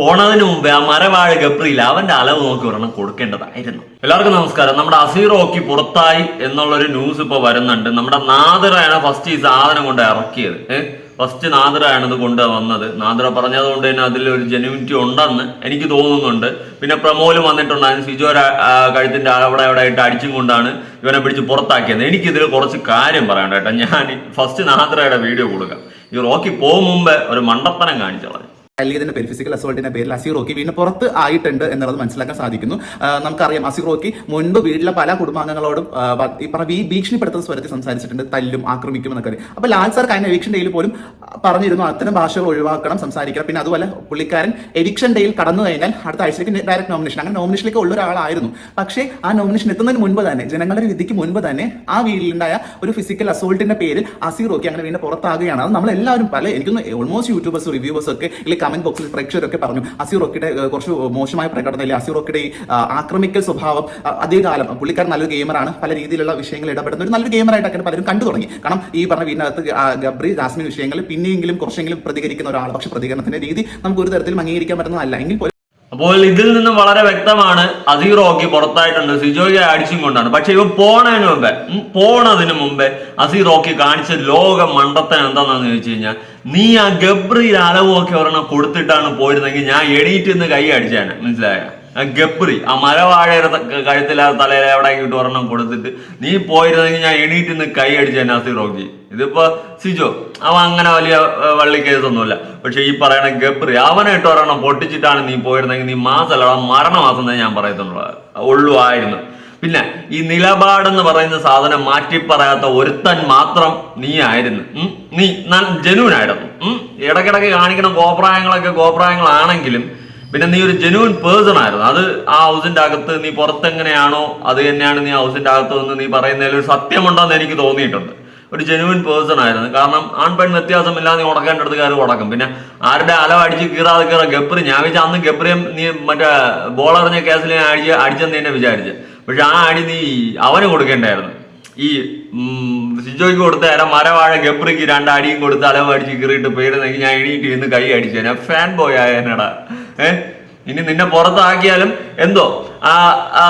പോണതിന് മുമ്പേ ആ മരവാഴ ഗബ്രിയിൽ അവന്റെ അളവ് നോക്കി ഒരെണ്ണം കൊടുക്കേണ്ടതായിരുന്നു. എല്ലാവർക്കും നമസ്കാരം. നമ്മുടെ അസീറോക്കി പുറത്തായി എന്നുള്ളൊരു ന്യൂസ് ഇപ്പൊ വരുന്നുണ്ട്. നമ്മുടെ നാദിറയാണ് ഫസ്റ്റ് ഈ സാധനം കൊണ്ട് ഇറക്കിയത്. ഏഹ് ഫസ്റ്റ് നാദിറയാണ് ഇത് നാദിറ പറഞ്ഞതുകൊണ്ട് തന്നെ ഒരു ജെനുവിറ്റി ഉണ്ടെന്ന് എനിക്ക് തോന്നുന്നുണ്ട്. പിന്നെ പ്രമോലും വന്നിട്ടുണ്ടായിരുന്നു സിജോ കഴുത്തിന്റെ അവിടെ അവിടെ ആയിട്ട് അടിച്ചും കൊണ്ടാണ് ഇവനെ പിടിച്ച് പുറത്താക്കിയത്. എനിക്കിതിൽ കുറച്ച് കാര്യം പറയണ്ട കേട്ടോ. ഞാൻ ഫസ്റ്റ് നാദിറയുടെ വീഡിയോ കൊടുക്കാം. ഈ റോക്കി പോകും മുമ്പേ ഒരു മണ്ടത്തനം കാണിച്ചോളാം. തല്ലിയതിന്റെ പേര് ഫിസിക്കൽ അസോൾട്ടിന്റെ പേരിൽ അസിറോക്കി വീണ്ടും പുറത്ത് ആയിട്ടുണ്ട് എന്നുള്ളത് മനസ്സിലാക്കാൻ സാധിക്കുന്നു. നമുക്കറിയാം അസിറോക്കി മുൻപ് വീട്ടിലെ പല കുടുംബാംഗങ്ങളോടും ഈ പറഞ്ഞ ഭീഷണിപ്പെടുത്തുന്ന സ്വരത്തിൽ സംസാരിച്ചിട്ടുണ്ട് തല്ലും ആക്രമിക്കും എന്നൊക്കെ അപ്പൊ ലാൽ സാർ കഴിഞ്ഞ എവിക്ഷൻ ഡേയിൽ പോലും പറഞ്ഞിരുന്നു അത്തരം ഭാഷകൾ ഒഴിവാക്കണം സംസാരിക്കണം. പിന്നെ അതുപോലെ പുള്ളിക്കാരൻ എഡിക്ഷൻ ഡേയിൽ കടന്നു കഴിഞ്ഞാൽ അടുത്ത ആഴ്ചയ്ക്ക് ഡയറക്റ്റ് നോമിനേഷൻ അങ്ങനെ നോമിനേഷനിലേക്ക് ഉള്ള ഒരാളായിരുന്നു. പക്ഷേ ആ നോമിനേഷൻ എത്തുന്നതിന് മുൻപ് തന്നെ ജനങ്ങളുടെ വിധിക്ക് മുൻപ് തന്നെ ആ വീട്ടിലുണ്ടായ ഒരു ഫിസിക്കൽ അസോൾട്ടിന്റെ പേരിൽ അസീർ റോക്കി അങ്ങനെ വീണ്ടും പുറത്താകുകയാണ്. അത് നമ്മളെല്ലാവരും പല എനിക്കൊന്ന് ഓൾമോസ്റ്റ് യൂട്യൂബേഴ്സ് റിവ്യൂവേഴ്സ് ഒക്കെ അല്ലെങ്കിൽ കമന്റ് ബോക്സിൽ പ്രേക്ഷകരൊക്കെ പറഞ്ഞു അസീർ റോക്കിയുടെ കുറച്ച് മോശമായ പ്രകടനം അല്ലെങ്കിൽ അസീർ റോക്കിയുടെ ഈ ആക്രമിക്കൽ സ്വഭാവം അധികകാലം പുള്ളിക്കാരൻ നല്ലൊരു ഗെയിമറാണ് പല രീതിയിലുള്ള വിഷയങ്ങൾ ഇടപെടുന്ന ഒരു നല്ലൊരു ഗെയിമറായിട്ടൊക്കെ പലരും കണ്ടു തുടങ്ങി. കാരണം ഈ പറഞ്ഞ വീടിനകത്ത് ഗബ്രി ജാസ്മിൻ വിഷയങ്ങളിൽ പിന്നെയെങ്കിലും കുറച്ചെങ്കിലും പ്രതികരിക്കുന്ന ഒരാൾ പക്ഷെ പ്രതികരണത്തിന്റെ രീതി നമുക്ക് ഒരു തരത്തിലും അംഗീകരിക്കാൻ പറ്റുന്നതല്ല. എങ്കിൽ പോലും അപ്പോൾ ഇതിൽ നിന്നും വളരെ വ്യക്തമാണ് അസീറോക്ക് പുറത്തായിട്ടുണ്ട്. സിജോയ്ക്ക് അടിച്ചും കൊണ്ടാണ്. പക്ഷെ ഇവ പോണതിന് മുമ്പേ പോണതിന് മുമ്പേ അസീറോക്ക് കാണിച്ച ലോക മണ്ടത്തൻ എന്താണെന്ന് ചോദിച്ചു കഴിഞ്ഞാൽ നീ ആ ഗബ്രിയിൽ അളവൊക്കെ ഒരെണ്ണം കൊടുത്തിട്ടാണ് പോയിരുന്നെങ്കിൽ ഞാൻ എണീറ്റ് നിന്ന് കൈ അടിച്ചാണ് മനസ്സിലായ? ഗബ്രി. ആ മരവാഴയുടെ ത- കഴുത്തിലെ തലയിൽ ഇട്ട് ഒരെണ്ണം കൊടുത്തിട്ട് നീ പോയിരുന്നെങ്കിൽ ഞാൻ എണീറ്റ് നിന്ന് കൈ അടിച്ചേനെ അസീറോക്കി ഇതിപ്പോ സിജോ അവൻ അങ്ങനെ വലിയ വള്ളി കേസൊന്നുമില്ല. പക്ഷെ ഈ പറയണ ഗബ്രി അവനെ ഇട്ട് ഒരെണ്ണം പൊട്ടിച്ചിട്ടാണ് നീ പോയിരുന്നെങ്കിൽ നീ മാസമല്ല മരണമാസം തന്നെ ഞാൻ പറയത്തുള്ളൂ. ഉള്ളു ആയിരുന്നു. പിന്നെ ഈ നിലപാടെന്ന് പറയുന്ന സാധനം മാറ്റി പറയാത്ത ഒരുത്തൻ മാത്രം നീ ആയിരുന്നു. നീ ജനുവിനായിരുന്നു. ഇടക്കിടക്ക് കാണിക്കുന്ന ഗോപ്രായങ്ങളൊക്കെ കോപ്രായങ്ങളാണെങ്കിലും പിന്നെ നീ ഒരു ജെനുവൻ പേഴ്സൺ ആയിരുന്നു. അത് ആ ഹൗസിന്റെ അകത്ത് നീ പുറത്തെങ്ങനെയാണോ അത് തന്നെയാണ് നീ ഹൗസിന്റെ അകത്ത് നിന്ന് നീ പറയുന്നതിൽ ഒരു സത്യമുണ്ടെന്ന് എനിക്ക് തോന്നിയിട്ടുണ്ട്. ഒരു ജെനുവിൻ പേഴ്സൺ ആയിരുന്നു. കാരണം ആൺ പെൺ വ്യത്യാസമില്ലാതെ നീ ഉടക്കേണ്ട അടുത്ത് കയറി ഉടക്കും. പിന്നെ ആരുടെ അല അടിച്ച് കീറാതെ കീറ ഗബ്രി. ഞാൻ വിചാരിച്ച അന്ന് ഗബ്രിയം നീ മറ്റേ ബോൾ എറിഞ്ഞ കേസിൽ ഞാൻ അടിച്ച് അടിച്ചെന്ന് തന്നെ വിചാരിച്ചു. പക്ഷെ ആ അടി നീ അവന് കൊടുക്കേണ്ടായിരുന്നു. ഈ സിജോയ്ക്ക് കൊടുത്ത അര മരവാഴ ഗബ്രിക്ക് രണ്ടടിയും കൊടുത്ത് അലവ് അടിച്ച് കീറിയിട്ട് പോയിരുന്നെങ്കിൽ ഞാൻ എണീറ്റ് ഇന്ന് കൈ അടിച്ചു ഞാൻ ഫാൻ ബോയ് ആയനടാ ഏഹ് ഇനി നിന്നെ പുറത്താക്കിയാലും എന്തോ? ആ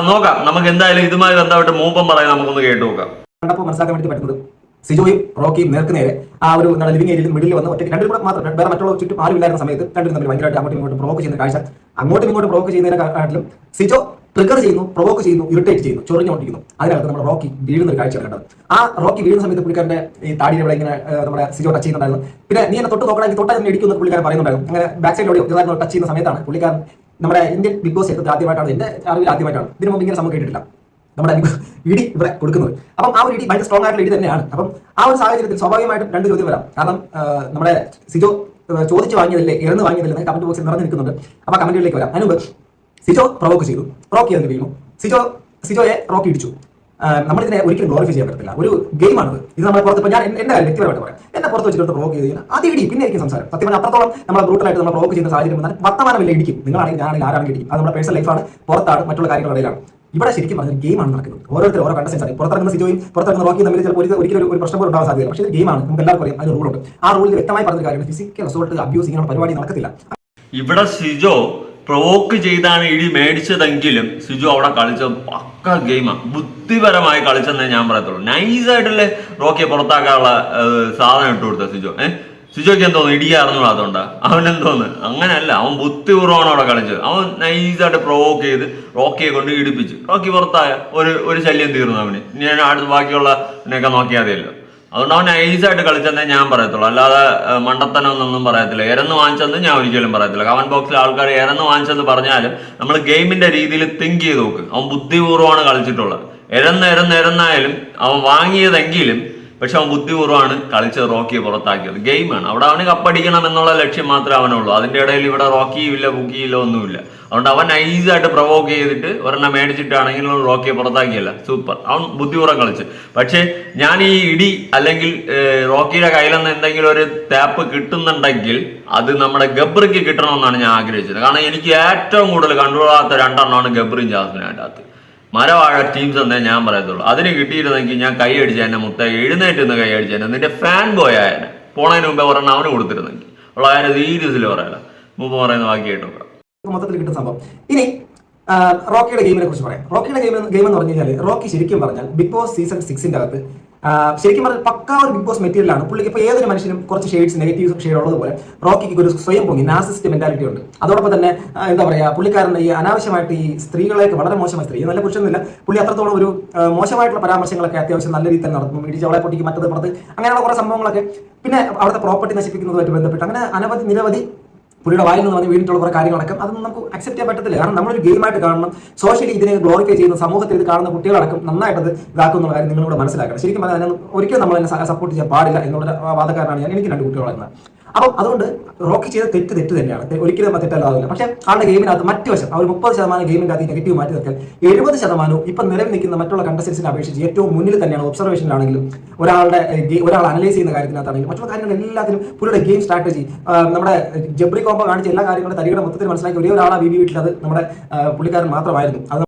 നോക്കാം. നമുക്ക് എന്തായാലും ഇതുമായി ബന്ധപ്പെട്ട് മൂപ്പം പറയാൻ നമുക്കൊന്ന് കേട്ടു നോക്കാം. കണ്ടപ്പോൾ മനസ്സിലാക്കാൻ വേണ്ടി പറ്റുന്നത് സിജോയും റോക്കിയും നേർക്ക് നേരെ ആ ഒരു നമ്മുടെ ലിവിംഗ് ഏരിയയിൽ മിഡിൽ വന്ന് ഒറ്റയ്ക്ക് രണ്ടും കൂടെ മാത്രം വേറെ മറ്റുള്ള ചുറ്റും ആരും ഇല്ലായിരുന്ന സമയത്ത് രണ്ടും തമ്മിൽ ഭയങ്കരമായിട്ട് അങ്ങോട്ടും ഇങ്ങോട്ടും പ്രോക്ക് ചെയ്യുന്ന കാഴ്ച. അങ്ങോട്ടും ഇങ്ങോട്ടും പ്രൊവോക്ക് ചെയ്യുന്നതിനെക്കാട്ടിലും സിജോ ട്രിഗർ ചെയ്യുന്നു പ്രൊവോക്ക് ചെയ്യുന്നു ഇറിറ്റേറ്റ് ചെയ്യുന്നു ചൊറിഞ്ഞുകൊണ്ടിരിക്കുന്നു. അതിനകത്ത് നമ്മുടെ റോക്കി വീഴുന്ന ഒരു കാഴ്ചയാണ് കണ്ടത്. ആ റോക്കി വീഴുന്ന സമയത്ത് പുള്ളിക്കാരന്റെ ഈ താടിയിൽ ഇവിടെ ഇങ്ങനെ നമ്മുടെ സിജോ ടച്ച് ചെയ്യുന്നുണ്ടായിരുന്നു. പിന്നെ നീ എന്നെ തൊട്ട് നോക്കണമെങ്കിൽ തൊട്ടാൽ തന്നെ ഇടിക്കുന്നു പുള്ളിക്കാരൻ പറയുന്നുണ്ടായിരുന്നു. അങ്ങനെ ബാക്ക് സൈഡിലൂടെ ചെറുതായിട്ട് ടച്ച് ചെയ്യുന്ന സമയത്താണ് പുള്ളിക്കാരൻ നമ്മുടെ ഇന്ത്യൻ ബിഗ് ബോസ് എടുത്ത് ആദ്യമായിട്ടാണ് എന്റെ അറിവിൽ ആദ്യമായിട്ടാണ്. ഇതിനു മുമ്പ് ഇങ്ങനെ സംഭവം കേട്ടിട്ടില്ല. നമ്മുടെ ഇടി ഇവിടെ കൊടുക്കുന്നത്. അപ്പം ആ ഒരു ഇടി ഭയങ്കര സ്ട്രോങ് ആയിട്ടുള്ള ഇടി തന്നെയാണ്. അപ്പം ആ ഒരു സാഹചര്യത്തിൽ സ്വാഭാവികമായിട്ടും രണ്ട് ചോദ്യം വരാം. കാരണം നമ്മുടെ സിജോ ചോദിച്ചു വാങ്ങിയതല്ലേ ഇറന്ന് വാങ്ങിയതല്ലേ കമന്റ് ബോക്സിൽ നിറഞ്ഞു നിൽക്കുന്നുണ്ട്. അപ്പൊ ആ കമന്റുകളിലേക്ക് വരാം. അതിന് മുമ്പ് സിജോ പ്രൊവോക്ക് ചെയ്തു. റോക്കി അതിന് വീണു. സിജോ സിജോയെ റോക്കി ഇടിച്ചു. നമ്മളിതിനെ ഒരിക്കലും ഗ്ലോറിഫൈ ചെയ്യാൻ പറ്റത്തില്ല. ഒരു ഗെയിമാണ് ഇത് നമ്മൾ പുറത്ത് ഇപ്പോൾ ഞാൻ കാര്യം വ്യക്തിപരമായിട്ട് പറയാം. എന്നെ പുറത്ത് വെച്ചിട്ട് പ്രോക്ക് ചെയ്ത് കഴിഞ്ഞാൽ അത് ഇടി പിന്നെ ആയിരിക്കും സംസാരം. സത്യം പറഞ്ഞാൽ അത്രത്തോളം നമ്മൾ ബ്രൂട്ടലായിട്ട് നമ്മൾ പ്രോക്ക് ചെയ്യുന്ന സാഹചര്യം വന്നാൽ വർത്തമാനമില്ല ഇടിക്കും. നിങ്ങളാണെങ്കിൽ ഞാനാണെങ്കിൽ ആരാണെങ്കിൽ ഇടിക്കും. അത് നമ്മുടെ പേഴ്സണൽ ലൈഫാണ് പുറത്താണ് മറ്റുള്ള കാര്യങ്ങളിലാണ് ഇവിടെ ശരിക്കും പറഞ്ഞ ഗെയിമാണ് നടക്കുന്നത് ഓരോരുത്തർ ഓരോ കണ്ടസ്റ്റൻസ് ആണ്. പുറത്തിറങ്ങുന്ന സിജോയും പുറത്തിറങ്ങുന്ന റോക്കിയും തമ്മിൽ ചിലപ്പോൾ ഒരു- ഒരിക്കലും ഒരു- പ്രശ്നം പോലും ഉണ്ടാവാൻ സാധ്യത പക്ഷേ ഗെയിമാണ് നമുക്ക് എല്ലാവർക്കും അറിയാം. അതിന് റൂളുണ്ട് ആ റൂളിൽ വ്യക്തമായി പറഞ്ഞ കാര്യമാണ്. ഫിസിക്കൽ അസോൾട്ട് അബ്യൂസ് ഇങ്ങനെ പരിപാടി നടക്കത്തില്ല. ഇവിടെ സിജോ പ്രൊവോക്ക് ചെയ്താണ് ഇടി മേടിച്ചതെങ്കിലും സിജു അവിടെ കളിച്ച പക്ക ഗെയിമാണ് ബുദ്ധിപരമായി കളിച്ചെന്നേ ഞാൻ പറയത്തുള്ളൂ. നൈസായിട്ടല്ലേ റോക്കിയെ പുറത്താക്കാനുള്ള സാധനം ഇട്ട് കൊടുത്ത സിജു. ഏഹ് സിജോയ്ക്ക് എന്തോന്നു ഇടിയായിരുന്നു അതുകൊണ്ട്. അവൻ എന്തോന്ന് അങ്ങനെയല്ല അവൻ ബുദ്ധിപൂർവമാണ് അവിടെ കളിച്ചത്. അവൻ നൈസായിട്ട് പ്രൊവോക്ക് ചെയ്ത് റോക്കിയെ കൊണ്ട് ഇടിപ്പിച്ചു. റോക്കി പുറത്തായ ഒരു ഒരു ശല്യം തീർന്നു അവന്. ഇനി അടുത്ത് ബാക്കിയുള്ള നോക്കിയാതെയല്ലോ അതുകൊണ്ട് അവൻ നൈസായിട്ട് കളിച്ചെന്നേ ഞാൻ പറയത്തുള്ളൂ. അല്ലാതെ മണ്ടത്തനൊന്നൊന്നും പറയത്തില്ല. ഇരന്ന് വാങ്ങിച്ചെന്ന് ഞാൻ ഒരിക്കലും പറയത്തില്ല. കമന്റ് ബോക്സിൽ ആൾക്കാർ ഇരന്ന് വാങ്ങിച്ചെന്ന് പറഞ്ഞാലും നമ്മൾ ഗെയിമിന്റെ രീതിയിൽ തിങ്ക് ചെയ്ത് നോക്ക്. അവൻ ബുദ്ധിപൂർവമാണ് കളിച്ചിട്ടുള്ളത്. ഇരന്ന് ഇരന്ന് ഇരന്നായാലും അവൻ വാങ്ങിയതെങ്കിലും പക്ഷെ അവൻ ബുദ്ധിപൂർവമാണ് കളിച്ച് റോക്കിയെ പുറത്താക്കിയത്. ഗെയിമാണ് അവിടെ അവന് കപ്പടിക്കണം എന്നുള്ള ലക്ഷ്യം മാത്രമേ അവനുള്ളൂ. അതിന്റെ ഇടയിൽ ഇവിടെ റോക്കിയില്ല ബുക്കിയില്ല ഒന്നുമില്ല. അതുകൊണ്ട് അവൻ നൈസായിട്ട് പ്രൊവോക്ക് ചെയ്തിട്ട് ഒരെണ്ണം മേടിച്ചിട്ടാണെങ്കിലും റോക്കിയെ പുറത്താക്കിയല്ല. സൂപ്പർ അവൻ ബുദ്ധിപൂർവം കളിച്ച്. പക്ഷേ ഞാൻ ഈ ഇടി അല്ലെങ്കിൽ റോക്കിയുടെ കയ്യിൽ നിന്ന് എന്തെങ്കിലും ഒരു ടാപ്പ് കിട്ടുന്നുണ്ടെങ്കിൽ അത് നമ്മുടെ ഗബ്രിക്ക് കിട്ടണമെന്നാണ് ഞാൻ ആഗ്രഹിച്ചത്. കാരണം എനിക്ക് ഏറ്റവും കൂടുതൽ കണ്ടുകൊള്ളാത്ത രണ്ടെണ്ണമാണ് ഗബ്രിയും ജാസ്മിനും അതിന്റെ അകത്ത് മരവാഴ ടീംസ് എന്നേ ഞാൻ പറയത്തുള്ളൂ. അതിന് കിട്ടിയിരുന്നെങ്കിൽ ഞാൻ കൈ അടിച്ച എന്നെ മുത്ത എഴുന്നേറ്റ് നിന്ന് കൈ അടിച്ച നിന്റെ ഫാൻ ബോയ് ആയനെ പോണതിന് മുമ്പേ ഒരെണ്ണം അവന് കൊടുത്തിരുന്നെങ്കിൽ. ഉള്ള അതിനെ സീരിയസിൽ പറയാല മുമ്പ് പറയുന്ന ബാക്കി കേട്ടോ മൊത്തത്തിൽ കിട്ടുന്ന സംഭവം. ഇനി റോക്കിയുടെ ഗെയിമിനെ കുറിച്ച് പറയാം. റോക്കിയുടെ ഗെയിം ഗെയിം എന്ന് പറഞ്ഞു കഴിഞ്ഞാൽ റോക്കി ശരിക്കും പറഞ്ഞാൽ ബിഗ് ബോസ് സീസൺ സിക്സിന്റെ അകത്ത് ശരിക്കും പറഞ്ഞാൽ പക്കാ ഒരു ബിഗ് ബോസ് മെറ്റീരിയൽ ആണ്. പുള്ളിക്ക് ഇപ്പോൾ ഏതൊരു മനുഷ്യനും കുറച്ച് ഷെയ്ഡ്സ് നെഗറ്റീവ് ഷെയ്ഡ് ഉള്ളതുപോലെ റോക്കിക്ക് ഒരു സ്വയം പൊങ്ങി നാസിസ്റ്റ് മെന്റാലിറ്റി ഉണ്ട്. അതോടൊപ്പം തന്നെ എന്താ പറയുക പുള്ളിക്കാരൻ ഈ അനാവശ്യമായിട്ട് ഈ സ്ത്രീകളെയൊക്കെ വളരെ മോശമായ സ്ത്രീ നല്ല പുരുഷനൊന്നുമില്ല പുള്ളി അത്രത്തോളം ഒരു മോശമായിട്ടുള്ള പരാമർശങ്ങളൊക്കെ അത്യാവശ്യം നല്ല രീതിയിൽ തന്നെ മീഡിയ ഇടിച്ചവളെ പൊട്ടിക്ക് മറ്റത് പുറത്ത് അങ്ങനെയുള്ള കുറേ സംഭവങ്ങളൊക്കെ. പിന്നെ അവിടുത്തെ പ്രോപ്പർട്ടി നശിപ്പിക്കുന്നതുമായിട്ട് ബന്ധപ്പെട്ട് അങ്ങനെ അനവധി നിരവധി പുള്ളിയുടെ വായിൽ നിന്ന് വന്ന് വീണിട്ടുള്ള കുറേ കാര്യങ്ങളടക്കം അതൊന്നും നമുക്ക് അക്സെപ്റ്റ് ചെയ്യാൻ പറ്റത്തില്ല. കാരണം നമ്മളൊരു ഗെയിമായിട്ട് കാണണം. സോഷ്യലി ഇതിനെ ഗ്ലോറിഫൈ ചെയ്യുന്ന സമൂഹത്തിൽ ഇത് കാണുന്ന കുട്ടികളടക്കം നന്നായിട്ട് അത് ഇതാക്കും എന്നുള്ള കാര്യം നിങ്ങളിവിടെ മനസ്സിലാക്കണം. ശരിക്കും പറഞ്ഞാൽ ഒരിക്കലും നമ്മൾ എന്നെ സപ്പോർട്ട് ചെയ്യാൻ പാടില്ല എന്നുള്ള വാദക്കാരനാണ് ഞാൻ. എനിക്ക് രണ്ട് കുട്ടികളായിരുന്നത് അപ്പം അതുകൊണ്ട് റോക്കി ചെയ്ത തെറ്റ് തെറ്റ് തന്നെയാണ്. ഒരിക്കലും തെറ്റല്ലാതില്ല പക്ഷെ ആളുടെ ഗെയിമിനകത്ത് മറ്റു വശം ആ ഒരു മുപ്പത് ശതമാനം ഗെയിമിന്റെ അകത്ത് നെഗറ്റീവ് മാറ്റി നിർത്തിയാൽ എഴുപത് ശതമാനവും ഇപ്പം നിലവിൽ നിൽക്കുന്ന മറ്റുള്ള കണ്ടസ്റ്റൻസിനെ അപേക്ഷിച്ച് ഏറ്റവും മുന്നിൽ തന്നെയാണ് ഒബ്സർവേഷനിലാണെങ്കിലും ഒരാളുടെ ഒരാൾ അനലൈസ് ചെയ്യുന്ന കാര്യത്തിനകത്താണെങ്കിലും മറ്റുള്ള കാര്യങ്ങൾ എല്ലാത്തിനും പുള്ളിയുടെ ഗെയിം സ്ട്രാറ്റജി നമ്മുടെ ജബ്രി കോമ്പോ കാണിച്ച എല്ലാ കാര്യങ്ങളും തരികയുടെ മൊത്തത്തിൽ മനസ്സിലാക്കി ഒരേ ഒരാളാണ് ബി വീട്ടിൽ അത് നമ്മുടെ പുള്ളിക്കാരൻ മാത്രമായിരുന്നു. അത്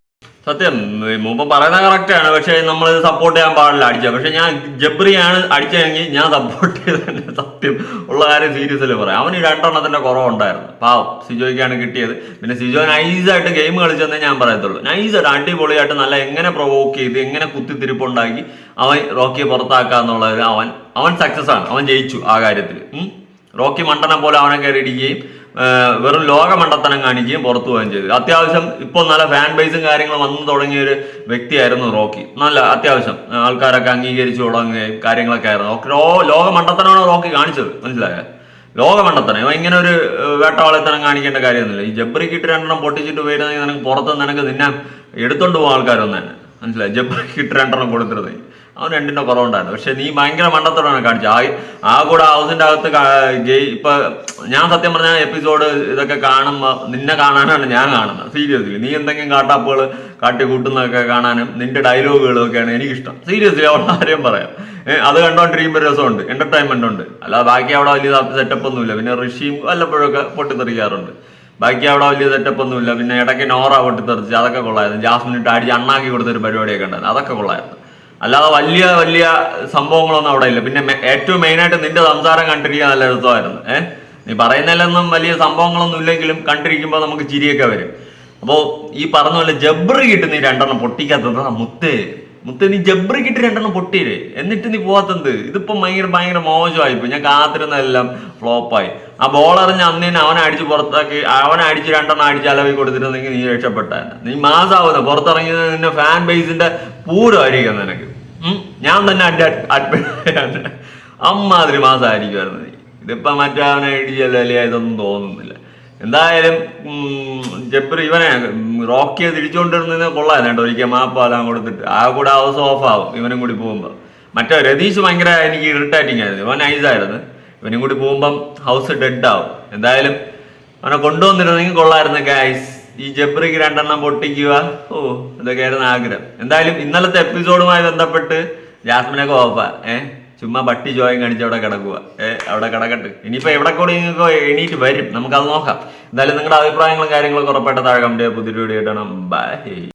സത്യം മുമ്പ് പറയുന്നത് ആണ്. പക്ഷെ നമ്മൾ സപ്പോർട്ട് ചെയ്യാൻ പാടില്ല അടിച്ച. പക്ഷെ ഞാൻ ജബ്രിയാണ് അടിച്ചതെങ്കിൽ ഞാൻ സപ്പോർട്ട് ചെയ്തതിന്റെ സത്യം ഉള്ള കാര്യം സീരിയസിൽ പറയാം. അവന് രണ്ടെണ്ണത്തിന്റെ കുറവുണ്ടായിരുന്നു. പാവം സിജോയ്ക്കാണ് കിട്ടിയത്. പിന്നെ സിജോ നൈസായിട്ട് ഗെയിം കളിച്ചെന്നേ ഞാൻ പറയത്തുള്ളൂ. നൈസായിട്ട് അടിപൊളിയായിട്ട് നല്ല എങ്ങനെ പ്രൊവോക്ക് ചെയ്ത് എങ്ങനെ കുത്തിത്തിരിപ്പുണ്ടാക്കി അവൻ റോക്കിയെ പുറത്താക്കുക എന്നുള്ളത് അവൻ അവൻ സക്സസ് ആണ്. അവൻ ജയിച്ചു ആ കാര്യത്തിൽ റോക്കി മണ്ടനെ പോലെ അവനെ കയറി ഇടിക്കുകയും വെറും ലോക മണ്ടത്തനം കാണിക്കുകയും പുറത്തു പോവുകയും ചെയ്തു. അത്യാവശ്യം ഇപ്പോൾ നല്ല ഫാൻ ബേസും കാര്യങ്ങളും വന്നു തുടങ്ങിയ ഒരു വ്യക്തിയായിരുന്നു റോക്കി. നല്ല അത്യാവശ്യം. ആൾക്കാരൊക്കെ അംഗീകരിച്ചു തുടങ്ങുകയും കാര്യങ്ങളൊക്കെ ആയിരുന്നു. റോക്കി ലോ- ലോക മണ്ടത്തനമാണ് റോക്കി കാണിച്ചത്. മനസ്സിലായോ? ലോക മണ്ടത്തനം ഇവൻ ഇങ്ങനെ ഒരു വേട്ടവാളിത്തനം കാണിക്കേണ്ട കാര്യമൊന്നുമില്ല. ഈ ജബ്രിക്കിട്ട് രണ്ടെണ്ണം പൊട്ടിച്ചിട്ട് വരുന്നെങ്കിൽ നിനക്ക് പുറത്ത് നിനക്ക് നിന്നെ എടുത്തോണ്ട് പോകും ആൾക്കാരൊന്നും തന്നെ. മനസ്സിലായി? ജബ്രിക്കിട്ട് രണ്ടെണ്ണം കൊടുത്തിരുന്നെങ്കിൽ. അവൻ രണ്ടിന്റെ കുറവുണ്ടായിരുന്നു പക്ഷെ നീ ഭയങ്കര മണ്ടത്തോടാണ് കാണിച്ചത്. ആ ആ കൂടെ ഹൗസിന്റെ അകത്ത് ഇപ്പൊ ഞാൻ സത്യം പറഞ്ഞ എപ്പിസോഡ് ഇതൊക്കെ കാണുമ്പോ നിന്നെ കാണാനാണ് ഞാൻ കാണുന്നത്. സീരിയസ്ലി നീ എന്തെങ്കിലും കാട്ടാപ്പുകൾ കാട്ടി കൂട്ടുന്നതൊക്കെ കാണാനും നിന്റെ ഡയലോഗുകളും ഒക്കെയാണ് എനിക്കിഷ്ടം. സീരിയസ്ലി അവിടെ ആരെയും പറയാം. അത് കണ്ടോണ്ടിരിക്കുമ്പോൾ രസമുണ്ട്. എന്റർടൈൻമെന്റ് ഉണ്ട്. അല്ലാതെ ബാക്കി അവിടെ വലിയ സെറ്റപ്പ് ഒന്നുമില്ല. പിന്നെ ഋഷിയും വല്ലപ്പോഴൊക്കെ പൊട്ടിത്തെറിക്കാറുണ്ട്. ബാക്കി അവിടെ വലിയ സെറ്റപ്പ് ഒന്നുമില്ല. പിന്നെ ഇടയ്ക്ക് നോറ പൊട്ടിത്തെറിച്ച് അതൊക്കെ കൊള്ളായിരുന്നു. ജാസ്മിനിട്ട് അടിച്ച് അണ്ണാക്കി കൊടുത്തൊരു പരിപാടിയൊക്കെ ഉണ്ടായിരുന്നു. അതൊക്കെ കൊള്ളായിരുന്നു. അല്ലാതെ വലിയ വലിയ സംഭവങ്ങളൊന്നും അവിടെ ഇല്ല. പിന്നെ ഏറ്റവും മെയിനായിട്ട് നിന്റെ സംസാരം കണ്ടിരിക്കാൻ നല്ല രസമായിരുന്നു. ഏഹ് നീ പറയുന്നതിലൊന്നും വലിയ സംഭവങ്ങളൊന്നും ഇല്ലെങ്കിലും കണ്ടിരിക്കുമ്പോൾ നമുക്ക് ചിരിയൊക്കെ വരും. അപ്പോൾ ഈ പറഞ്ഞ പോലെ ജബ്രി കിട്ടുന്ന ഈ രണ്ടെണ്ണം പൊട്ടിക്കാത്തത് മുത്തേ. മുത്തേ നീ ജബ്രി കിട്ട് രണ്ടെണ്ണം പൊട്ടിയില്ലേ? എന്നിട്ട് നീ പോവാത്തത് ഇതിപ്പം ഭയങ്കര ഭയങ്കര മോശമായി ഇപ്പൊ. ഞാൻ കാത്തിരുന്നെല്ലാം ഫ്ലോപ്പായി. ആ ബോൾ അറിഞ്ഞ അന്ന് തന്നെ അവനെ അടിച്ച് പുറത്താക്കി അവനെ അടിച്ച് രണ്ടെണ്ണം അടിച്ച് അലവി കൊടുത്തിരുന്നെങ്കിൽ നീ രക്ഷപ്പെട്ടായിരുന്നു നീ മാസാവുന്ന പുറത്തിറങ്ങിയത് നിന്നെ ഫാൻ ബേസിന്റെ പൂരമായിരിക്കും നിനക്ക്. ഞാൻ തന്നെ അഡ്മിറ്റ് അഡ്മിറ്റ് അമ്മാതിരി മാസമായിരിക്കുമായിരുന്നു നീ. ഇതിപ്പോ മറ്റേ അവനെ ഇടിച്ചല്ലോ അല്ലേ ഇതൊന്നും തോന്നുന്നില്ല. എന്തായാലും ജബ്ബർ ഇവനെ റോക്കിയെ തിരിച്ചുകൊണ്ടിരുന്നത് കൊള്ളായിരുന്നു കേട്ടോ. ഒരിക്കൽ മാപ്പ് എല്ലാം കൊടുത്തിട്ട്. ആ കൂടെ ഹൗസ് ഓഫ് ആവും. ഇവനും കൂടി പോകുമ്പോൾ മറ്റേ രതീഷ് ഭയങ്കര എനിക്ക് ഇറിറ്റേറ്റിംഗ് ആയിരുന്നു. ഇവൻ നൈസായിരുന്നു ഇവനും കൂടി പോകുമ്പം ഹൗസ് ഡെഡ് ആവും. എന്തായാലും അവനെ കൊണ്ടുവന്നിരുന്നെങ്കിൽ കൊള്ളായിരുന്നു ഗൈസ് ഈ ജബ്രിക്ക് രണ്ടെണ്ണം പൊട്ടിക്കുക. ഓ ഇതൊക്കെയായിരുന്നു ആഗ്രഹം. എന്തായാലും ഇന്നലത്തെ എപ്പിസോഡുമായി ബന്ധപ്പെട്ട് ജാസ്മിനൊക്കെ ഓഫാ ഏഹ് ചുമ്മാ ബട്ടി ജോയം കാണിച്ച് അവിടെ കിടക്കുക ഏഹ് അവിടെ കിടക്കട്ടെ. ഇനിയിപ്പോ എവിടെ കൂടി നിങ്ങൾക്ക് എണീറ്റ് വരും. നമുക്കത് നോക്കാം. എന്തായാലും നിങ്ങളുടെ അഭിപ്രായങ്ങളും കാര്യങ്ങളൊക്കെ ഉറപ്പായിട്ട് താഴെ കമന്റ് പുതിയ വീഡിയോ ഇടണം ബൈ